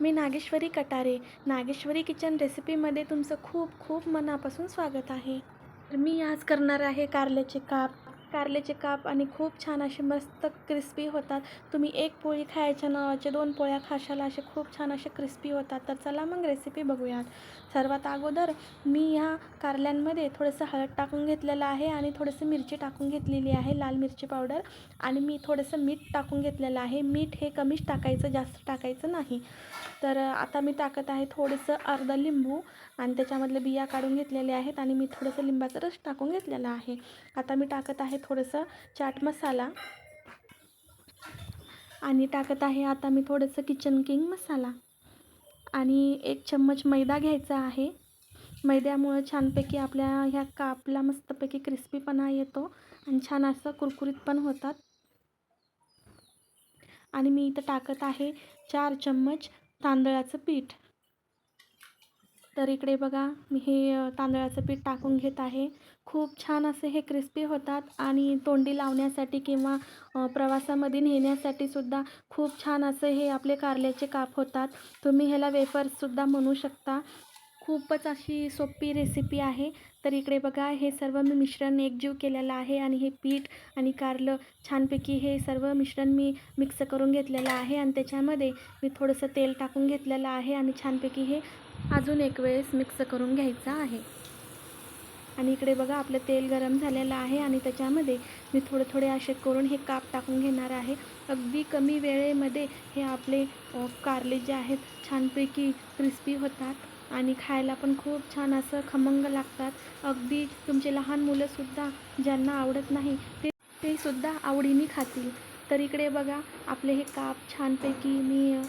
मी Nageshwari Katare. Nageshwari kitchen रेसिपीमध्ये तुमचं खूप खूप मनापासून स्वागत आहे. तर मी आज करणार आहे कारल्याचे काप. कारल्याचे काप आणि खूप छान असे मस्त क्रिस्पी होतात. तुम्ही एक पोळी खायच्या नावाचे दोन पोळ्या खाशाल असे खूप छान असे क्रिस्पी होतात. तर चला मग रेसिपी बघूयात. सर्वात अगोदर मी ह्या कारल्यांमध्ये थोडंसं हळद टाकून घेतलेलं आहे आणि थोडंसं मिरची टाकून घेतलेली आहे लाल मिरची पावडर. आणि मी थोडंसं मीठ टाकून घेतलेलं आहे. मीठ हे कमीच टाकायचं जास्त टाकायचं नाही. तर आता मी टाकत आहे थोडंसं अर्धा लिंबू आणि त्याच्यामधले बिया काढून घेतलेल्या आहेत आणि मी थोडंसं लिंबाचा रस टाकून घेतलेला आहे. आता मी टाकत आहे थोडंसं चाट मसाला आणि टाकत आहे आता मी थोडंसं किचन किंग मसाला. आणि एक चम्मच मैदा घ्यायचा आहे. मैद्यामुळं छानपैकी आपल्या ह्या कापला मस्तपैकी क्रिस्पीपणा येतो आणि छान असं कुरकुरीत पण होतात. आणि मी इथं टाकत आहे चार चम्मच तांदळाचं पीठ. तर इकडे बघा मी हे तांदळाचं पीठ टाकून घेत आहे. खूप छान असे हे क्रिस्पी होतात आणि तोंडी लावण्यासाठी किंवा प्रवासामध्ये नेण्यासाठी सुद्धा खूप छान असं हे आपले कारल्याचे काप होतात. तुम्ही ह्याला वेफर्ससुद्धा म्हणू शकता. खूपच अशी सोपी रेसिपी आहे. तर इकडे बघा हे सर्व मी मिश्रण एकजीव केलेलं आहे आणि हे पीठ आणि कारलं छानपैकी हे सर्व मिश्रण मी मिक्स करून घेतलेलं आहे आणि त्याच्यामध्ये मी थोडंसं तेल टाकून घेतलेलं आहे आणि छानपैकी हे अजून एक वेळेस मिक्स करून घ्यायचं आहे. आणि इकडे बघा आपलं तेल गरम झालेलं आहे आणि त्याच्यामध्ये मी थोडे थोडे असे करून हे काप टाकून घेणार आहे. अगदी कमी वेळेमध्ये हे आपले कारले जे आहेत छानपैकी क्रिस्पी होतात. आणि खायला पण खूप छान असं खमंग लागतात. अगदी तुमचे लहान मुलंसुद्धा ज्यांना आवडत नाही ते ते सुद्धा आवडीने खातील. तर इकडे बघा आपले हे काप छानपैकी मी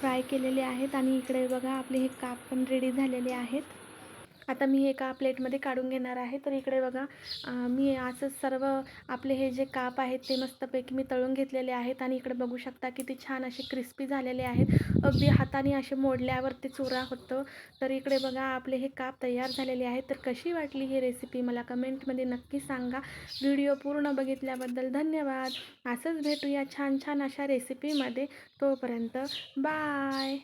फ्राय केलेले आहेत आणि इकडे बघा आपले हे काप पण रेडी झालेले आहेत. आता मी हे एका प्लेटमध्ये काढून घेणार आहे. तर इकडे बघा मी असंच सर्व आपले हे जे काप आहेत ते मस्तपैकी मी तळून घेतलेले आहेत आणि इकडे बघू शकता किती छान असे क्रिस्पी झालेले आहेत. अगदी हाताने असे मोडल्यावर ते चुरा होतं. तर इकडे बघा आपले हे काप तयार झालेले आहेत. तर कशी वाटली ही रेसिपी मला कमेंटमध्ये नक्की सांगा. व्हिडिओ पूर्ण बघितल्याबद्दल धन्यवाद. असंच भेटूया छान छान अशा रेसिपीमध्ये तोपर्यंत बाय.